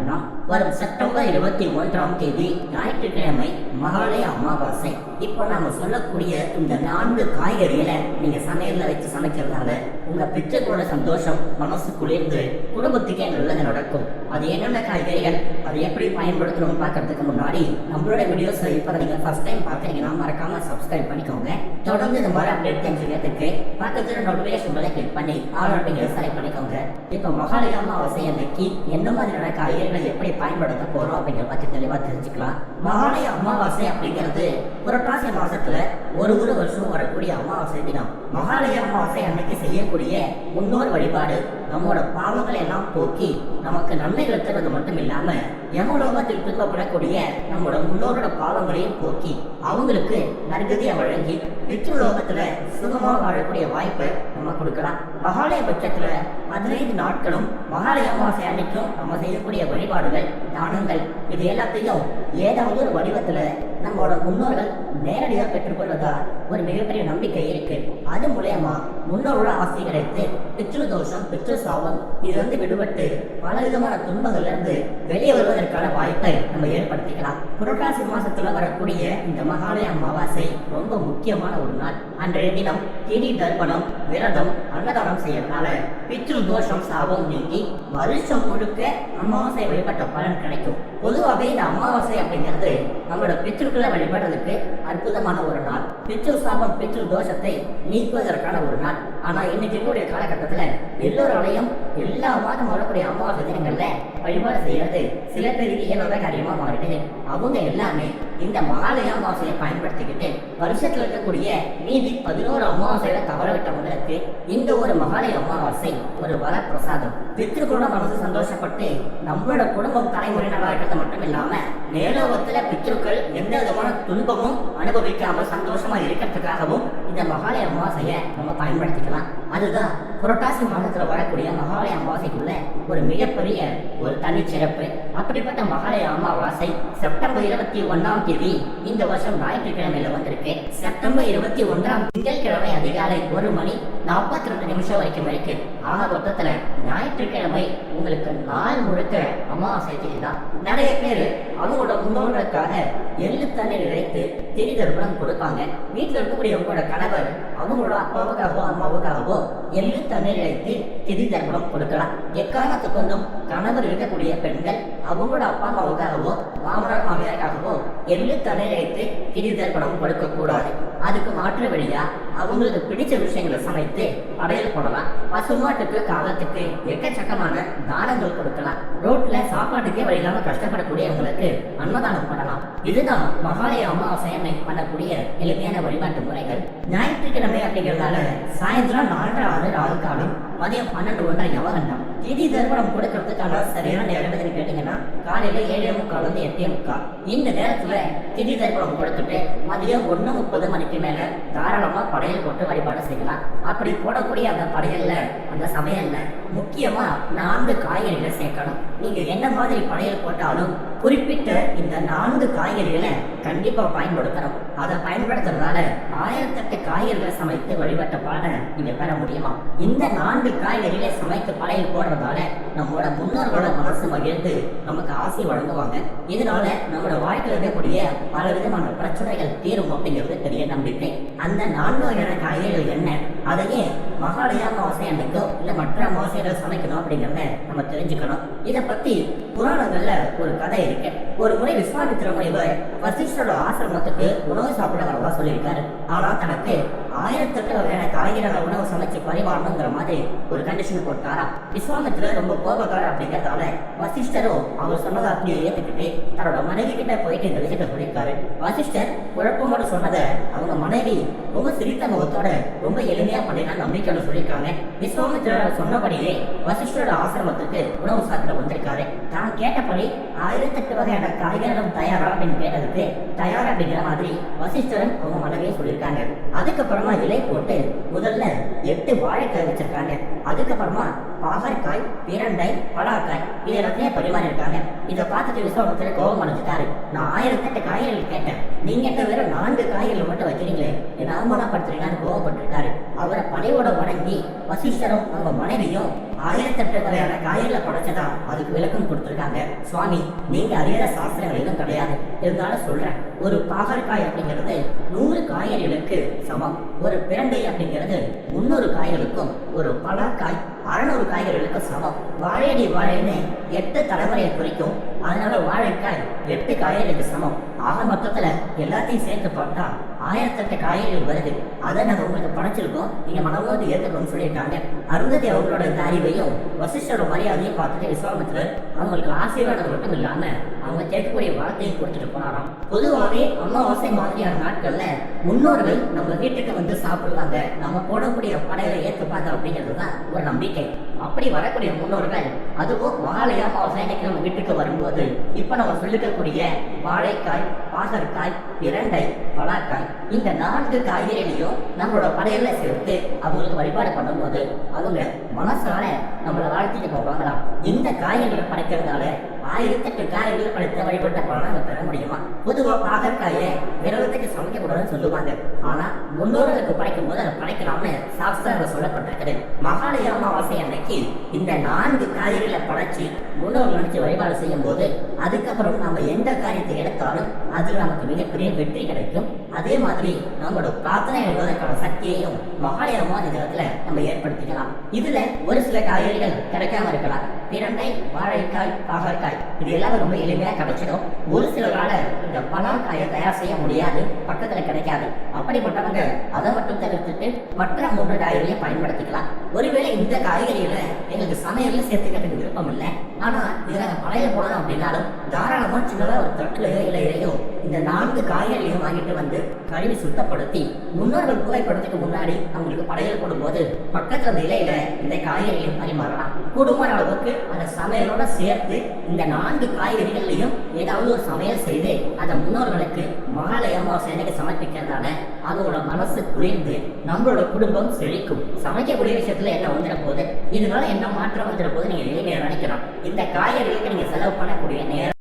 பார்த்தோம்னா வரும் செப்டம்பர் இருபத்தி ஒன்றாம் தேதி ஞாயிற்றுக்கிழமை மகாலய அமாவாசை. இப்போ நாம சொல்லக்கூடிய இந்த நான்கு காய்கறிகளை நீங்க சமையல்ல வச்சு சமைக்கிறதால உங்க பிச்சைகளோட சந்தோஷம் மனசு குளிர்ந்து குடும்பத்துக்கே நல்லது நடக்கும். அது என்னென்ன காய்கறிகள் அது எப்படி பயன்படுத்தணும்னு பார்க்கறதுக்கு முன்னாடி நம்மளோட வீடியோஸ் இப்போ நீங்க ஃபர்ஸ்ட் டைம் பார்க்குறீங்கன்னா மறக்காம சப்ஸ்கிரைப் பண்ணிக்கோங்க. தொடர்ந்து இந்த மாதிரி அப்டேட் தெரிஞ்சுக்கிறதுக்கு பக்கத்தில் நோட்டிஃபிகேஷன் பெல்லை கிளிக் பண்ணி ஆல் அப்படிங்கிற செலக்ட் பண்ணிக்கோங்க. இப்போ மகாலய அமாவாசை அன்னைக்கு என்ன மாதிரியான காய்கறிகளை எப்படி பயன்படுத்த போறோம் அப்படிங்கிறத பற்றி தெளிவாக தெரிஞ்சுக்கலாம். மகாலய அமாவாசை அப்படிங்கிறது புரட்டாசி மாசத்துல ஒரு ஒரு வருஷம் வரக்கூடிய அமாவாசை தினம். மகாலய அமாவாசை அன்னைக்கு செய்யக்கூடிய முன்னோர் வழிபாடு நம்மோட பாவங்களை எல்லாம் போக்கி நமக்கு நன்மைகள் தருவது மட்டும் இல்லாம யமலோகத்தில் துன்பப்படக்கூடிய நம்மளோட முன்னோரோட பாவங்களையும் போக்கி அவங்களுக்கு நற்கதியை வழங்கி பித்ருலோகத்துல சுகமா வாழக்கூடிய வாய்ப்பை நம்ம கொடுக்கலாம். மகாலய பட்சத்துல பதினைந்து நாட்களும் மகாலய அமாவாசை அன்னைக்கும் நம்ம செய்யக்கூடிய வழிபாடுகள் தானங்கள் இது எல்லாத்தையும் ஏதாவது ஒரு வடிவத்துல நம்மளோட முன்னோர்கள் நேரடியாக பெற்றுக்கொள்வதால் ஒரு மிகப்பெரிய நம்பிக்கை இருக்கு. அது மூலயமா முன்னோரோட ஆசை கிடைத்து பித்ரு தோஷம் பித்ரு சாபம் இது வந்து விடுபட்டு பல விதமான துன்பங்கள்ல இருந்து வெளியே வருவதற்கான வாய்ப்பை நம்ம ஏற்படுத்திக்கலாம். புரட்டாசி மாசத்துல வரக்கூடிய இந்த மகாலய அமாவாசை ரொம்ப முக்கியமான ஒரு நாள். அன்றைய தினம் திதி தர்ப்பணம் விரதம் அன்னதானம் செய்யறதுனால பித்ரு தோஷம் சாபம் நீங்கி வருஷம் முழுக்க அமாவாசை வழிபட்ட பலன் கிடைக்கும். பொதுவாகவே இந்த அமாவாசை அப்படிங்கிறது நம்மளோட பித்ருக்களை வழிபடுறதுக்கு அற்புதமான ஒரு நாள். பித்ரு சாபம் பித்ரு தோஷத்தை நீக்குவதற்கான ஒரு நாள். ஆனா இன்னைக்கு இருக்கக்கூடிய காலகட்டத்துல எல்லோராலையும் எல்லா மாதம் வரக்கூடிய அமாவாசை தினங்கள்ல வழிபாடு செய்யறது சில பேருக்கு இயலாத காரியமா மாறிட்டு அவங்க எல்லாமே இந்த மாலை அமாவாசையை பயன்படுத்திக்கிட்டு வருஷத்துல இருக்கக்கூடிய மீதி பதினோரு அமாவாசையில தவற விட்டவங்களுக்கு இந்த ஒரு மகாலய அமாவாசை ஒரு வர பிரசாதம் பித்ருக்களோட மனசு சந்தோஷப்பட்டு நம்மளோட குடும்பம் தலைமுறை நல்லா இருக்கிறது மட்டும் இல்லாம மேலோகத்துல பித்ருக்கள் எந்த விதமான துன்பமும் அனுபவிக்காம சந்தோஷமா இருக்கிறதுக்காகவும் இந்த மகாலய அமாவாசையை நம்ம பயன்படுத்திக்கலாம். அதுதான் புரட்டாசி மாதத்தில் வரக்கூடிய மகாலய அமாவாசைக்குள்ள ஒரு மிகப்பெரிய ஒரு தனிச்சிறப்பு. அப்படிப்பட்ட மகாலய அமாவாசை செப்டம்பர் இருபத்தி ஒன்னாம் தேதி இந்த வருஷம் ஞாயிற்றுக்கிழமையில வந்திருக்கு. செப்டம்பர் இருபத்தி ஒன்றாம் திங்கட்கிழமை அதிகாலை ஒரு மணி நாற்பத்தி ரெண்டு நிமிஷம் வரைக்கும் இருக்கு. ஆக மொத்தத்துல ஞாயிற்றுக்கிழமை உங்களுக்கு நாள் முழுக்க அமாவாசை தேதி தான் நிறைய பேர் அவங்களோட முன்னோர்களுக்காக எள்ளு தண்ணீர் இழைத்து திரி தர்ப்பணம் கொடுப்பாங்க. வீட்டில் இருக்கக்கூடிய உங்களோட கணவர் அவங்களோட அப்பாவுக்காகவோ அம்மாவுக்காகவோ எள்ளு தண்ணீர் இழைத்து திரி தர்ப்பணம் கொடுக்கலாம். எக்காரணத்துக்கு கொண்டும் கணவர் இருக்கக்கூடிய பெண்கள் அவங்களோட அப்பா அம்மாவுக்காகவோ மாமனார் மாமியாருக்காகவோ எள்ளு தண்ணீர் இழைத்து திரி தர்ப்பணம் கொடுக்க கூடாது அதுக்கு மாற்று வழியா அவங்களுக்கு பிடிச்ச விஷயங்களை சமைத்து படையல் போடலாம். பசுமாட்டுக்கு காலத்துக்கு எக்கச்சக்கமான தானங்கள் கொடுக்கலாம். ரோட்ல சாப்பாட்டுக்கே வழி கஷ்டப்படக்கூடியவங்களுக்கு அன்னதானம் பண்ணலாம். இதுதான் மகாலய அமாவாசை அன்னைக்கு பண்ணக்கூடிய எளிமையான வழிபாட்டு முறைகள். ஞாயிற்றுக்கிழமை அப்படிங்கிறதால சாயந்தரம் நாலரை ஆறு ஆறு காலம் மதியம் பன்னெண்டு ஒன்றரை யவகண்டம் திதி தர்ப்பணம் கொடுக்கறதுக்கான சரியான நேரம் எதுன்னு கேட்டீங்கன்னா காலையில ஏழே முக்கால் வந்து எட்டே முக்கால். இந்த நேரத்துல திதி தர்ப்பணம் கொடுத்துட்டு மதியம் ஒன்று முப்பது மணிக்கு மேல தாராளமா படையல் போட்டு வழிபாடு செய்யலாம். அப்படி போடக்கூடிய அந்த படையல்ல அந்த சமையல்ல முக்கியமா நான்கு காய்கறிகளை சேர்க்கணும். நீங்க என்ன மாதிரி படையல் போட்டாலும் குறிப்பிட்ட இந்த நான்கு காய்கறிகளை கண்டிப்பா பயன்படுத்தணும். அதை பயன்படுத்துறதால ஆயிரத்தெட்டு காய்கறிகளை சமைத்து வழிபட்ட பலனை நீங்க பெற முடியுமா? இந்த நான்கு காய்கறிகளை சமைத்து படையல் போடுறதால நம்மளோட முன்னோர்களோட மனசு மகிழ்ந்து நமக்கு ஆசை வழங்குவாங்க. இதனால நம்மளோட வாழ்க்கையில் இருக்கக்கூடிய பல விதமான பிரச்சனைகள் தீரும் அப்படிங்கிறது பெரிய நம்பிக்கை. அந்த நான்கு வகையான காய்கறிகள் என்ன? அதையே மகாலயா மாசை அன்னைக்கோ இல்ல மற்ற பாத்திரம் சமைக்கணும் அப்படிங்கிறத நம்ம தெரிஞ்சுக்கணும். இதை பத்தி புராணங்கள்ல ஒரு கதை இருக்கு. ஒரு முறை விஸ்வாமித்திர முனிவர் வசிஷ்டரோட ஆசிரமத்துக்கு உணவு சாப்பிட வரவா சொல்லியிருக்காரு. ஆனா தனக்கு ஆயிரத்தெட்டு வகையான காய்கறிகளை உணவு சமைச்சு பரிமாறணுங்கிற மாதிரி ஒரு கண்டிஷன் போட்டாரா விஸ்வாமித்திர ரொம்ப கோபக்காரர் அப்படிங்கிறதால வசிஷ்டரும் அவர் சொன்னதை அப்படியே ஏற்றுக்கிட்டு தன்னோட மனைவி கிட்ட போயிட்டு இந்த விஷயத்தை சொல்லியிருக்காரு. வசிஷ்டர் குழப்பமோட சொன்னதை அவங்க மனைவி ரொம்ப சிரித்த முகத்தோட ரொம்ப எளிமையா பண்ணினா நம்பிக்கையோட சொல்லியிருக்காங்க. விஸ்வாமித்திரர் சொன்னபடியே வசிஷ்டரோட ஆசிரமத்துக்கு உணவு சாப்பிட வந்திருக்காரு. தான் கேட்டபடி ஆயிரத்தெட்டு வகையான காய்கறிகளும் தயாரா அப்படின்னு கேட்டதுக்கு தயாரா அப்படிங்கிற மாதிரி வசிஷ்டரன் அவங்க மனைவியை சொல்லியிருக்காங்க. அதுக்கப்புறம் இலை போட்டு முதல்ல எட்டு வாழைக்காய் வச்சிருக்காங்க. அதுக்கப்புறமா பாகற்காய் பிரண்டை பலாக்காய் இது எல்லாத்தையும் பரிமாறியிருக்காங்க. இதை பார்த்துட்டு விஸ்வாமித்திரர் கோபம் அடைஞ்சிட்டாரு. நான் ஆயிரத்தெட்டு காய்கறிகள் கேட்டேன். நீங்க என்ன வெறும் நான்கு காய்கறிகள் மட்டும் வைக்கிறீங்களே? என்ன அவமானப்படுத்துறீங்கன்னு கோவப்பட்டிருக்காரு அவரை படையோட வணங்கி வசிஷ்டரும் அவங்க மனைவியும் ஆயிரத்தெட்டு வகையான காய்கறிகளை படைச்சதா அதுக்கு விளக்கம் கொடுத்துருக்காங்க. சுவாமி நீங்க அறியற சாஸ்திரங்கள் எதுவும் கிடையாது. இருந்தாலும் சொல்றேன். ஒரு பாகற்காய் அப்படிங்கிறது நூறு காய்கறிகளுக்கு சமம். ஒரு பிரண்டை அப்படிங்கிறது முன்னூறு காய்களுக்கும் ஒரு பலாக்காய் அறநூறு காய்கறிகளுக்கும் சமம். வாழையடி வாழைன்னு எட்டு தலைமுறையை குறிக்கும். அதனால வாழைக்காய் எட்டு காய்கறிகளுக்கு சமம். ஆக மொத்தத்துல எல்லாத்தையும் சேர்த்து பார்த்தா ஆயிரத்தெட்டு காய்கறிகள் வருது. அதை நாங்கள் உங்களுக்கு படைச்சிருக்கோம். நீங்கள் மனவோடு ஏற்றுக்கணும்னு சொல்லியிருக்காங்க. அருந்ததி அவங்களோட இந்த அறிவையும் வசிஷ்டரோட மரியாதையும் பார்த்துட்டு விஸ்வாமித்திரர் அவங்களுக்கு ஆசீர்வாதம் மட்டும் இல்லாமல் அவங்க கேட்கக்கூடிய வார்த்தையும் கொடுத்துட்டு போனாராம். பொதுவாகவே அமாவாசை மாதிரியான நாட்களில் முன்னோர்கள் நம்ம வீட்டுக்கு வந்து சாப்பிடுவாங்க. நம்ம போடக்கூடிய படையில ஏற்றுப்பாங்க அப்படிங்கிறது தான் ஒரு நம்பிக்கை. அப்படி வரக்கூடிய முன்னோர்கள் அதுவும் வாழையாக அமாவாசை நம்ம வீட்டுக்கு வரும்போது இப்போ நம்ம சொல்லிக்கக்கூடிய வாழைக்காய் பாகற்காய் இரண்டை பலாக்காய் இந்த நான்கு காய்கறிகளையும் நம்மளோட படையில சேர்த்து அவங்களுக்கு வழிபாடு பண்ணும்போது அவங்க மனசால நம்மளை வாழ்த்திட்டு போவாங்களாம். இந்த காய்கறிகளை படைக்கிறதுனால ஆயிரத்தெட்டு காய்கறிகள் படைத்த வழிபட்ட பலனை நம்ம பெற முடியுமா? பொதுவா பாகற்காயை விரதத்துக்கு சமைக்கக்கூடாதுன்னு சொல்லுவாங்க. ஆனா முன்னோர்களுக்கு படைக்கும் போது அதை படைக்கலாம்னு சாஸ்திரங்கள் சொல்லப்பட்டிருக்குது. மகாலய அமாவாசை அன்னைக்கு காய்கறிகளை படைச்சி முன்னோர்கள் நினைச்சு வழிபாடு செய்யும் போது அதுக்கப்புறம் நம்ம எந்த காரியத்தை எடுத்தாலும் அதில் நமக்கு மிகப்பெரிய வெற்றி கிடைக்கும். அதே மாதிரி நம்மளோட பிரார்த்தனை எழுதுவதற்கான சக்தியையும் மகாலய இந்த இடத்துல நம்ம ஏற்படுத்திக்கலாம். இதுல ஒரு சில காய்கறிகள் கிடைக்காம இருக்கலாம். பிரண்டை வாழைக்காய் பாகற்காய் இது எல்லாமே ரொம்ப எளிமையா கிடைச்சிடும். ஒரு சிலரால இந்த பலாக்காயை தயார் செய்ய முடியாது. பக்கத்துல கிடைக்காது. அப்படிப்பட்டவங்க அதை மட்டும் தவிர்த்துட்டு மற்ற மூன்று காய்கறியை பயன்படுத்திக்கலாம். ஒருவேளை இந்த காய்கறிகளை எங்களுக்கு சமையல்ல சேர்த்துக்கிறதுக்கு விருப்பம் இல்லை. ஆனா இதுல நாங்க பழைய போனோம் அப்படின்னாலும் தாராளமா சின்னதா ஒரு தட்டுலையோ இலையிலையோ இந்த நான்கு காய்கறிகளையும் வாங்கிட்டு வந்து கழுவி சுத்தப்படுத்தி முன்னோர்கள் புகைப்படத்துக்கு முன்னாடி அவங்களுக்கு படையல் போடும்போது பக்கத்துல அந்த இலையில இந்த காய்கறிகளையும் பரிமாறலாம். குடும்ப அளவுக்கு அந்த சமையலோட சேர்த்து இந்த நான்கு காய்கறிகள்லையும் ஏதாவது ஒரு சமையல் செய்து அதை முன்னோர்களுக்கு மாலை அமாவாசை அன்னைக்கு சமர்ப்பிக்கிறதால அதோட மனசு குளிர்ந்து நம்மளோட குடும்பம் செழிக்கும். சமைக்கக்கூடிய விஷயத்துல என்ன வந்துட போகுது இதனால என்ன மாற்றம் வந்துட போது நீங்க எளிமையா நினைக்கலாம். இந்த காய்கறிகளுக்கு நீங்க செலவு பண்ணக்கூடிய நேரம்